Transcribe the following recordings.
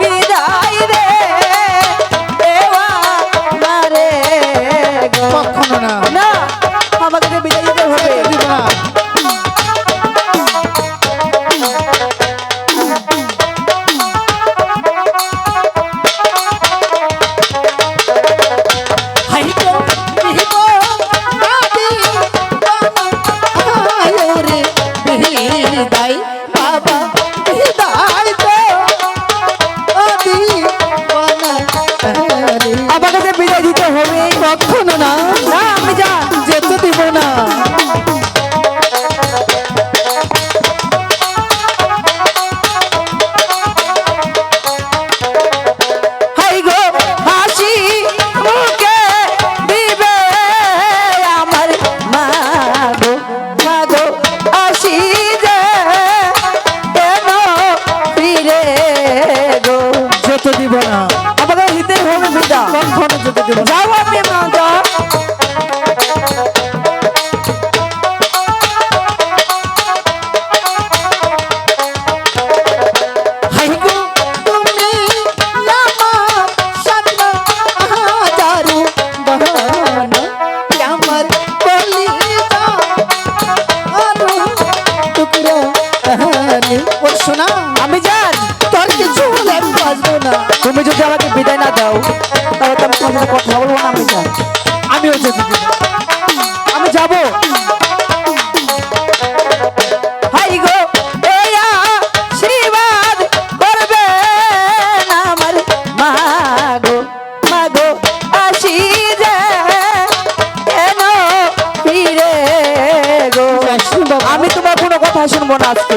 বিদায় রে। আছো আমি জান তোর কিছু বলে আমি না। তুমি যদি আমাকে বিদায় না দাও তাহলে তো আমি তোমার সাথে কথা বলব না আমি জান। আমিও যেতে আমি যাব। আমি তোমার কোনো কথা শুনব না আজকে।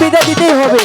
বিদায় দিতেই হবে।